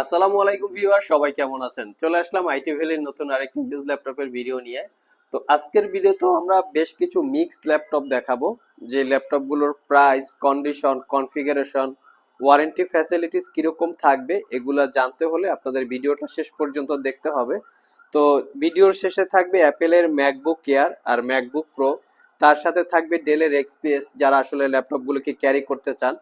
আসসালামু আলাইকুম ভিউয়ার, সবাই কেমন আছেন? চলে আসলাম আইটি ভ্যালির নতুন আরেকটি ইউজ ল্যাপটপের ভিডিও নিয়ে। তো আজকের ভিডিওতেও আমরা বেশ কিছু মিক্সড ল্যাপটপ দেখাবো, যে ল্যাপটপগুলোর price condition configuration warranty facilities কীরকম থাকবে, এগুলা জানতে হলে আপনাদের ভিডিওটা শেষ পর্যন্ত দেখতে হবে। তো ভিডিওর শেষে থাকবে অ্যাপেলের ম্যাকবুক এয়ার আর ম্যাকবুক প্রো তার সাথে থাকবে ডেলের এক্সপিএস যারা আসলে ল্যাপটপগুলোকে ক্যারি করতে চান।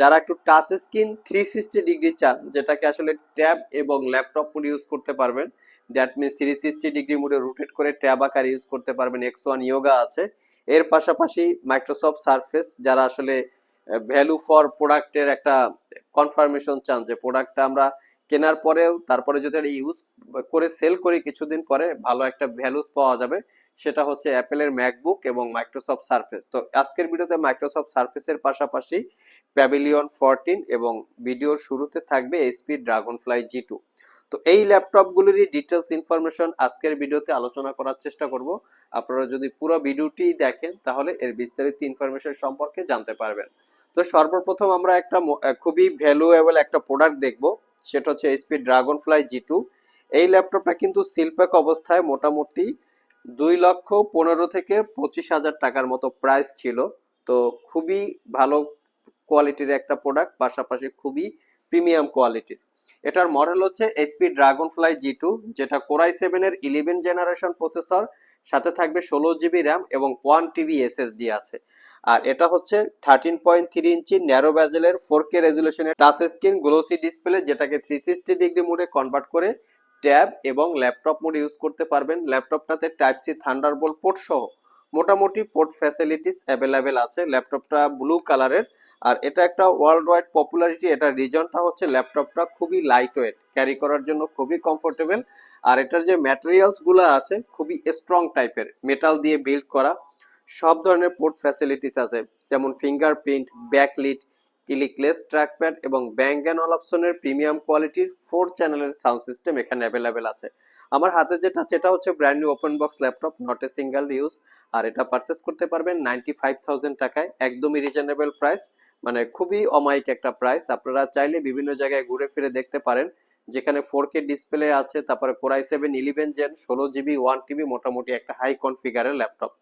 যারা একটু touch screen three sixty degree চান, যেটাকে আসলে ট্যাব এবং ল্যাপটপ মোড ইউজ করতে পারবেন that means three sixty degree মোডে রোটেট করে ট্যাব আকার ইউজ করতে পারবেন এক্স ওয়ান ইয়োগা আছে। এর পাশাপাশি মাইক্রোসফট সারফেস যারা আসলে ভ্যালু ফর প্রোডাক্টের একটা কনফার্মেশন চান যে প্রোডাক্টটা আমরা কেনার পরেও, তারপরে যদি ইউজ করে সেল করি কিছুদিন পরে, ভালো একটা ভ্যালুস পাওয়া যাবে। সেটা হচ্ছে অ্যাপেলের ম্যাকবুক এবং মাইক্রোসফট সার্ফেস তো আজকের ভিডিওতে মাইক্রোসফট সার্ফেসের পাশাপাশি প্যাভিলিয়ন ফোরটিন এবং ভিডিওর শুরুতে থাকবে HP dragon fly G two তো এই ল্যাপটপগুলোরই ডিটেলস ইনফরমেশন আজকের ভিডিওতে আলোচনা করার চেষ্টা করব। আপনারা যদি পুরো ভিডিওটি দেখেন, তাহলে এর বিস্তারিত ইনফরমেশন সম্পর্কে জানতে পারবেন। তো সর্বপ্রথম আমরা একটা খুবই ভ্যালুয়েবল একটা প্রোডাক্ট দেখব। সেটা হচ্ছে HP dragon fly G two এই ল্যাপটপটা কিন্তু শিল্পক অবস্থায় মোটামুটি দুই লক্ষ পনেরো থেকে পঁচিশ হাজার টাকার মতো প্রাইস ছিল। তো খুবই ভালো কোয়ালিটির একটা প্রোডাক্ট, পাশাপাশি খুবই প্রিমিয়াম কোয়ালিটির। এটার মডেল হচ্ছে SP dragon fly G two, যেটা কোরাই সেভেনের ইলেভেন জেনারেশন প্রসেসর, সাথে থাকবে ষোলো জিবি র্যাম এবং ওয়ান টিবি এসএসডি আছে। আর এটা হচ্ছে thirteen point three inch narrow ব্যাজেলের four K রেজুলেশনের টাচ স্ক্রিন, গ্লোসি ডিসপ্লে, যেটাকে থ্রি সিক্সটি ডিগ্রি মোডে কনভার্ট করে ট্যাব এবং ল্যাপটপ মোড ইউজ করতে পারবেন। ল্যাপটপটাতে type C thunder Thunderbolt port সহ মোটামুটি পোর্ট ফ্যাসিলিটিস অ্যাভেলেবেল আছে। ল্যাপটপটা ব্লু কালারের আর এটা একটা ওয়ার্ল্ড ওয়াইড পপুলারিটি এটা রিজনটা হচ্ছে ল্যাপটপটা খুবই লাইট ওয়েট ক্যারি করার জন্য খুবই কমফোর্টেবল আর এটার যে ম্যাটেরিয়ালসগুলো আছে, খুবই স্ট্রং টাইপের মেটাল দিয়ে বিল্ড করা। সব ধরনের পোর্ট ফ্যাসিলিটিস আছে, যেমন ফিঙ্গারপ্রিন্ট ব্যাকলিট ক্লিকলেস, ট্র্যাকপ্যাড এবং ব্যাঙ্ক অ্যান্ড অপশনের প্রিমিয়াম কোয়ালিটির ফোর চ্যানেলের সাউন্ড সিস্টেম এখানে অ্যাভেলেবেল আছে। আমার হাতে যেটা, সেটা হচ্ছে brand new open box laptop, not a single use, আর এটা পারচেস করতে পারবেন নাইনটি ফাইভ থাউজেন্ড টাকায় একদমই রিজনেবল প্রাইস মানে খুবই অমায়িক একটা প্রাইস। আপনারা চাইলে বিভিন্ন জায়গায় ঘুরে ফিরে দেখতে পারেন, যেখানে ফোর কে ডিসপ্লে আছে, তারপরে core i seven eleven gen ষোলো জিবি ওয়ান টিবি মোটামুটি একটা হাই কনফিগারের ল্যাপটপ।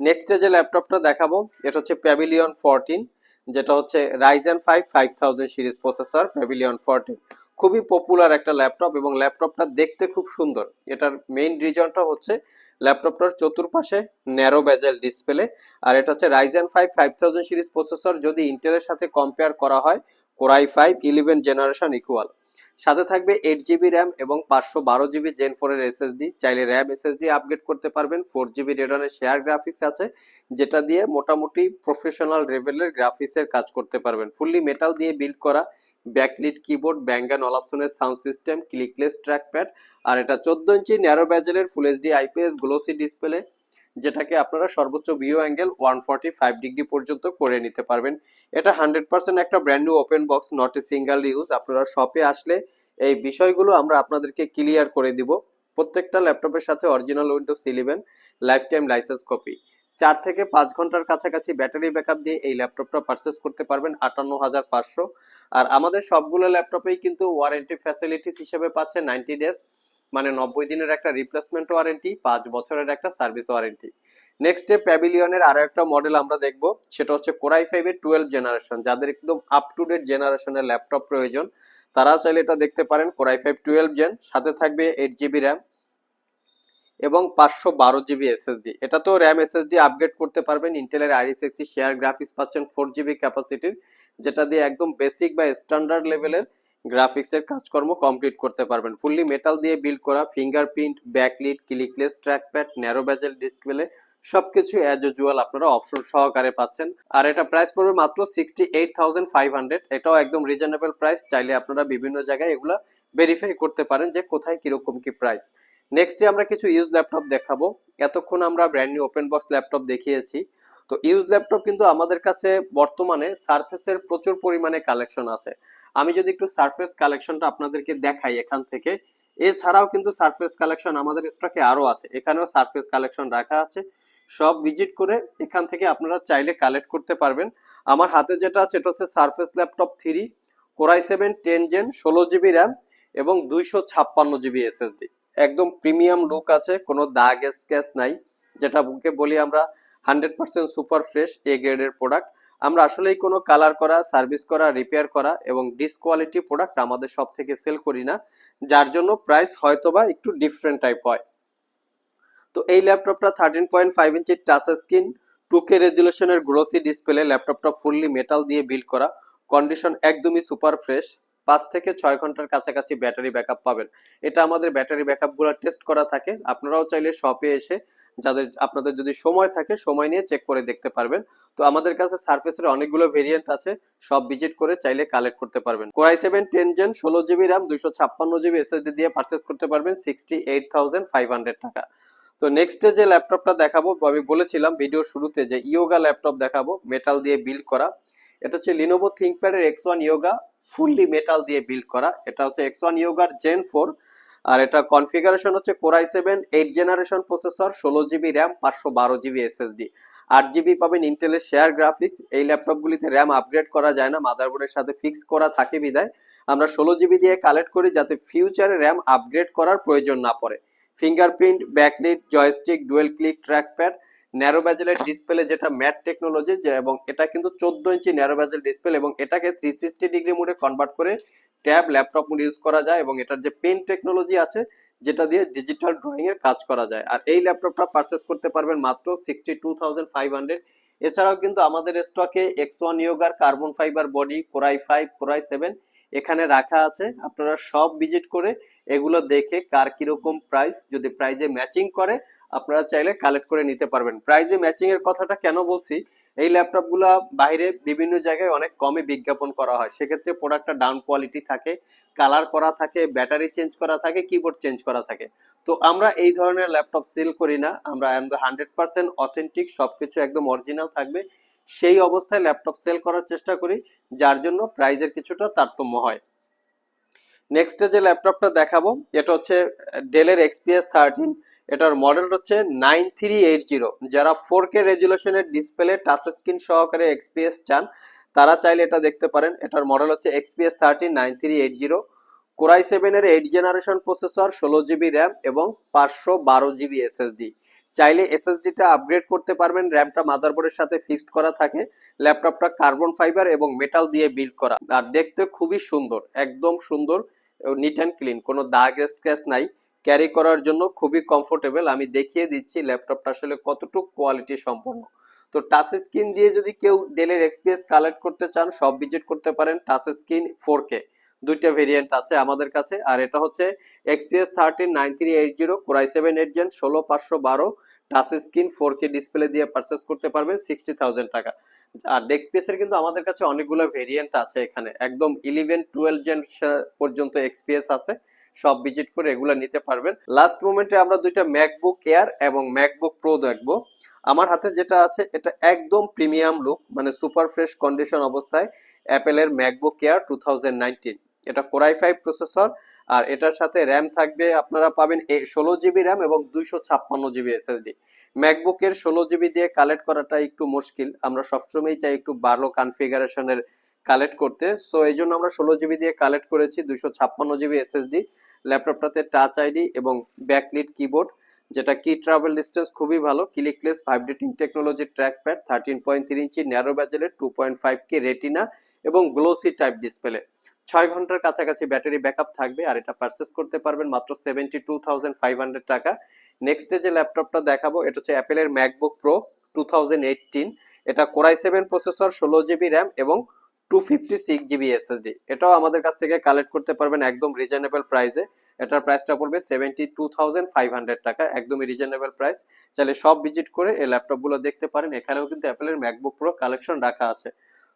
নেক্সট যে ল্যাপটপটা দেখাবো, এটা হচ্ছে প্যাভিলিয়ন ফোরটিন যেটা হচ্ছে Ryzen five five thousand series processor Pavilion fourteen খুবই পপুলার একটা ল্যাপটপ এবং ল্যাপটপটা দেখতে খুব সুন্দর। এটার মেইন রিজনটা হচ্ছে ল্যাপটপটার চতুর্পাশে ন্যারো ব্যাজেল ডিসপ্লে আর এটা হচ্ছে Ryzen five five thousand series processor যদি ইন্টেলের সাথে কম্পেয়ার করা হয় core i five eleven generation equal সাথে থাকবে এইট জিবি র্যাম এবং পাঁচশো বারো জিবি জেন ফোরের এসএসডি চাইলে র্যাম এসএসডি আপগ্রেড করতে পারবেন ফোর জিবি রেডনের শেয়ার গ্রাফিক্স আছে, যেটা দিয়ে মোটামুটি প্রফেশনাল লেভেলের গ্রাফিক্সের কাজ করতে পারবেন। ফুললি মেটাল দিয়ে বিল্ড করা ব্যাকলিট কিবোর্ড ব্যাঙ্গান অলাপসনের সাউন্ড সিস্টেম ক্লিকলেস ট্র্যাকপ্যাড আর এটা চোদ্দ ইঞ্চি narrow ব্যাজেলের full HD IPS glossy display যেটাকে আপনারা সর্বোচ্চ ভিউ অ্যাঙ্গেল ওয়ান ডিগ্রি পর্যন্ত করে নিতে পারবেন। এটা হান্ড্রেড পার্সেন্ট একটা brand new open box not a single use আপনারা শপে আসলে এই বিষয়গুলো আমরা আপনাদেরকে ক্লিয়ার করে দিব। প্রত্যেকটা ল্যাপটপের সাথে original Windows eleven lifetime license copy চার থেকে পাঁচ ঘণ্টার কাছাকাছি ব্যাটারি ব্যাকআপ দিয়ে এই ল্যাপটপটা পারচেস করতে পারবেন আটান্ন হাজার পাঁচশো। আর আমাদের সবগুলো ল্যাপটপেই কিন্তু ওয়ারেন্টি ফ্যাসিলিটিস হিসেবে পাচ্ছে নাইনটি ডেজ মানে নব্বই দিনের একটা রিপ্লেসমেন্ট ওয়ারেন্টি পাঁচ বছরের একটা সার্ভিস ওয়ারেন্টি নেক্সটে প্যাভিলিয়নের আরও একটা মডেল আমরা দেখব, সেটা হচ্ছে কোরাই ফাইভের টুয়েলভ জেনারেশন যাদের একদম আপ টু ডেট জেনারেশনের ল্যাপটপ প্রয়োজন। তারা চাইলে এটা দেখতে পারেন কোরাই ফাইভ টুয়েলভ জেন সাথে থাকবে এইট জিবি র্যাম এবং পাঁচশো বারো জিবি এসএসডি এটা তো র্যাম এসএসডি আপগ্রেড করতে পারবেন। ইন্টেলের আইরিস এক্সি শেয়ার গ্রাফিক্স পাচ্ছেন ফোর জিবি ক্যাপাসিটির যেটা দিয়ে একদম বেসিক বা স্ট্যান্ডার্ড লেভেলের গ্রাফিক্সের কাজকর্ম কমপ্লিট করতে পারবেন। ফুললি মেটাল দিয়ে বিল্ড করা fingerprint backlit clickless trackpad narrow bezel display সবকিছু অ্যাজ ইউজুয়াল আপনারা অপশন সহকারে পাচ্ছেন। আর এটা প্রাইস পড়বে মাত্র sixty eight thousand five hundred এটাও একদম রিজনেবল প্রাইস চাইলে আপনারা বিভিন্ন জায়গায় এগুলা ভেরিফাই করতে পারেন যে কোথায় কীরকম কি প্রাইস নেক্সটে আমরা কিছু ইউজ ল্যাপটপ দেখাবো। এতক্ষণ আমরা brand new open box laptop দেখিয়েছি। তো ইউজ ল্যাপটপ কিন্তু আমাদের কাছে বর্তমানে সারফেসের প্রচুর পরিমাণে কালেকশন আছে। আমি যদি একটু সারফেস কালেকশনটা আপনাদেরকে দেখাই এখান থেকে, এছাড়াও কিন্তু সারফেস কালেকশন আমাদের স্টকে আরও আছে। এখানেও সারফেস কালেকশন রাখা আছে। সব ভিজিট করে এখান থেকে আপনারা চাইলে কালেক্ট করতে পারবেন। আমার হাতে যেটা আছে, এটা হচ্ছে Surface laptop three core i seven ten gen ষোলো জিবি র্যাম এবং দুইশো ছাপ্পান্ন জিবি এসএসডি একদম প্রিমিয়াম লুক আছে, কোনো দাগ স্ক্যাচ নাই। যেটা বুকে বলি আমরা hundred percent super fresh A গ্রেডের প্রোডাক্ট আমরা আসলেই কোনো কালার করা সার্ভিস করা রিপেয়ার করা এবং ডিসকোয়ালিটি প্রোডাক্ট আমাদের সব থেকে সেল করি না, যার জন্য প্রাইস হয়তোবা একটু ডিফারেন্ট টাইপ হয়। তো এই ল্যাপটপটা থার্টিন পয়েন্ট ফাইভ ইঞ্চির টাচ স্ক্রিন টু কে রেজুলেশনের গ্লোসি ডিসপ্লে ল্যাপটপটা ফুললি মেটাল দিয়ে বিল্ড করা কন্ডিশন একদমই সুপার ফ্রেশ পাঁচ থেকে ছয় ঘণ্টার কাছাকাছি ব্যাটারি ব্যাকআপ পাবেন। এটা আমাদের ব্যাটারি ব্যাকআপগুলো টেস্ট করা থাকে। আপনারাও চাইলে শপে এসে যাদের, আপনাদের যদি সময় থাকে, সময় নিয়ে চেক করে দেখতে পারবেন। তো আমাদের কাছে সার্ফেসের অনেকগুলো ভেরিয়েন্ট আছে, সব ভিজিট করে চাইলে কালেক্ট করতে পারবেন। Core i seven ten gen ষোলো জিবি র্যাম দুইশো ছাপ্পান্ন জিবি এসএসডি দিয়ে পারচেস করতে পারবেন sixty eight thousand five hundred টাকা। তো নেক্সটে যে ল্যাপটপটা দেখাবো, আমি বলেছিলাম ভিডিওর শুরুতে যে ইয়োগা ল্যাপটপ দেখাবো মেটাল দিয়ে বিল্ড করা। এটা হচ্ছে Lenovo থিঙ্কপ্যাডের X one Yoga fully metal দিয়ে বিল্ড করা। এটা হচ্ছে এক্স ওয়ান ইয়োগার জেন ফোর আর এটা কনফিগারেশন হচ্ছে core i seven eight generation processor ষোলো জিবি র্যাম পাঁচশো বারো জিবি এসএসডি আট জিবি পাবেন ইন্টেলের শেয়ার গ্রাফিক্স এই ল্যাপটপগুলিতে র্যাম আপগ্রেড করা যায় না মাদারবোর্ডের সাথে ফিক্স করা থাকে বিদায় আমরা ষোলো জিবি দিয়ে কালেক্ট করি যাতে ফিউচারে র্যাম আপগ্রেড করার প্রয়োজন না পড়ে। Fingerprint backlit joystick dual click trackpad narrow ব্যাজেলের display যেটা ম্যাট টেকনোলজি এবং এটা কিন্তু চোদ্দ ইঞ্চি ন্যারো ব্যাজেল ডিসপ্লে এবং এটাকে থ্রি সিক্সটি ডিগ্রি মোডে কনভার্ট করে ট্যাব ল্যাপটপ মোড ইউজ করা যায় এবং এটার যে পেন টেকনোলজি আছে, যেটা দিয়ে ডিজিটাল ড্রয়িং এর কাজ করা যায়। আর এই ল্যাপটপটা পারচেস করতে পারবেন মাত্র sixty two thousand five hundred এছাড়াও কিন্তু আমাদের স্টকে X one ইয়োগার carbon fibre body core i five core i seven এখানে রাখা আছে। আপনারা সব ভিজিট করে এগুলো দেখে কার কীরকম প্রাইস যদি প্রাইজে ম্যাচিং করে আপনারা চাইলে কালেক্ট করে নিতে পারবেন। প্রাইজে ম্যাচিং এর কথাটা কেন বলছি? এই ল্যাপটপগুলো বাইরে বিভিন্ন জায়গায় অনেক কমে বিজ্ঞাপন করা হয়। সেক্ষেত্রে প্রোডাক্টটা ডাউন কোয়ালিটি থাকে কালার করা থাকে ব্যাটারি চেঞ্জ করা থাকে কিবোর্ড চেঞ্জ করা থাকে। তো আমরা এই ধরনের ল্যাপটপ সেল করি না। আমরা হান্ড্রেড পার্সেন্ট অথেন্টিক সবকিছু একদম অরিজিনাল থাকবে। সেই অবস্থায় ল্যাপটপ সেল করার চেষ্টা করি, যার জন্য প্রাইজের কিছুটা তারতম্য হয়। নেক্সটে যে ল্যাপটপটা দেখাবো, এটা হচ্ছে ডেলের এক্সপিএস থার্টিন এটার মডেল হচ্ছে নাইন থ্রি এইট জিরো যারা ফোর কে রেজুলেশনের ডিসপ্লে টাচ স্ক্রিন সহকারে এক্সপিএস চান, তারা চাইলে এটা দেখতে পারেন। এটার মডেল হচ্ছে XPS thirteen nine three eight zero core i সেভেনের এইট জেনারেশন প্রসেসর ষোলো জিবি র্যাম এবং পাঁচশো বারো জিবি এসএসডি চাইলে এসএসডিটা আপগ্রেড করতে পারবেন র্যামটা মাদারবোর্ডের সাথে ফিক্সড করা থাকে ল্যাপটপটা কার্বন ফাইবার এবং মেটাল দিয়ে বিল্ড করা। আর দেখতে খুবই সুন্দর, একদম সুন্দর নিট অ্যান্ড ক্লিন কোনো দাগ স্ক্র্যাচ নাই। ক্যারি করার জন্য খুবই কমফোর্টেবল আমি দেখিয়ে দিচ্ছি ল্যাপটপটা আসলে কতটুকু কোয়ালিটি সম্পন্ন। তো টাচ স্ক্রিন দিয়ে যদি কেউ ডেলের এক্সপিএস কালেক্ট করতে চান, সব ভিজিট করতে পারেন টাচ স্ক্রিন ফোর কে দুইটা ভেরিয়েন্ট আছে আমাদের কাছে। আর এটা হচ্ছে XPS thirteen nine three eight zero core i seven eight gen ষোলো পাঁচশো বারো touch screen four K display দিয়ে পারচেস করতে পারবেন সিক্সটি থাউজেন্ড টাকা। আর ডেক্সপিএস এর কিন্তু আমাদের কাছে অনেকগুলো ভেরিয়েন্ট আছে এখানে। একদম ইলেভেন টুয়েলভ জেন পর্যন্ত এক্সপিএস আছে। সব ভিজিট করে এগুলো নিতে পারবেন। লাস্ট মোমেন্টে আমরা দুইটা ম্যাকবুক এয়ার এবং ম্যাকবুক প্রো দেখব। আমার হাতে যেটা আছে, এটা একদম প্রিমিয়াম লুক মানে সুপার ফ্রেশ কন্ডিশন অবস্থায় অ্যাপেলের ম্যাকবুক এয়ার টু এটা কোরাই ফাইভ প্রসেসর আর এটার সাথে র্যাম থাকবে, আপনারা পাবেন ষোলো জিবি র্যাম এবং দুইশো ছাপ্পান্ন জিবি এসএসডি ম্যাকবুকের ষোলো জিবি দিয়ে কালেক্ট করাটা একটু মুশকিল। আমরা সবসময়ই চাই একটু ভালো কনফিগারেশনের কালেক্ট করতে। সো এই জন্য আমরা ষোলো জিবি দিয়ে কালেক্ট করেছি, দুইশো ছাপ্পান্ন জিবি এসএসডি ল্যাপটপটাতে টাচ আইডি এবং ব্যাকলিট কিবোর্ড যেটা কি ট্রাভেল ডিস্টেন্স খুবই ভালো। Clickless vibrating technology trackpad thirteen point three inch narrow ব্যাজেলের two point five K Retina এবং গ্লোসি টাইপ ডিসপ্লে ছয় ঘণ্টার কাছাকাছি ব্যাটারি ব্যাকআপ থাকবে আর এটা পারচেস করতে পারবেন মাত্র seventy two thousand five hundred টাকা নেক্সট যে ল্যাপটপটা দেখাবো, এটা হচ্ছে অ্যাপেলের MacBook Pro two thousand eighteen এটা কোরাই সেভেন প্রসেসর ষোলো জিবি র্যাম এবং two fifty six GB SSD এটাও আমাদের কাছ থেকে কালেক্ট করতে পারবেন একদম রিজনেবল প্রাইসে এটার প্রাইসটা পড়বে seventy two thousand five hundred টাকা, একদমই রিজনেবল প্রাইস চাইলে সব ভিজিট করে এই ল্যাপটপগুলো দেখতে পারেন। এখানেও কিন্তু অ্যাপেলের ম্যাকবুক প্রো কালেকশন রাখা আছে।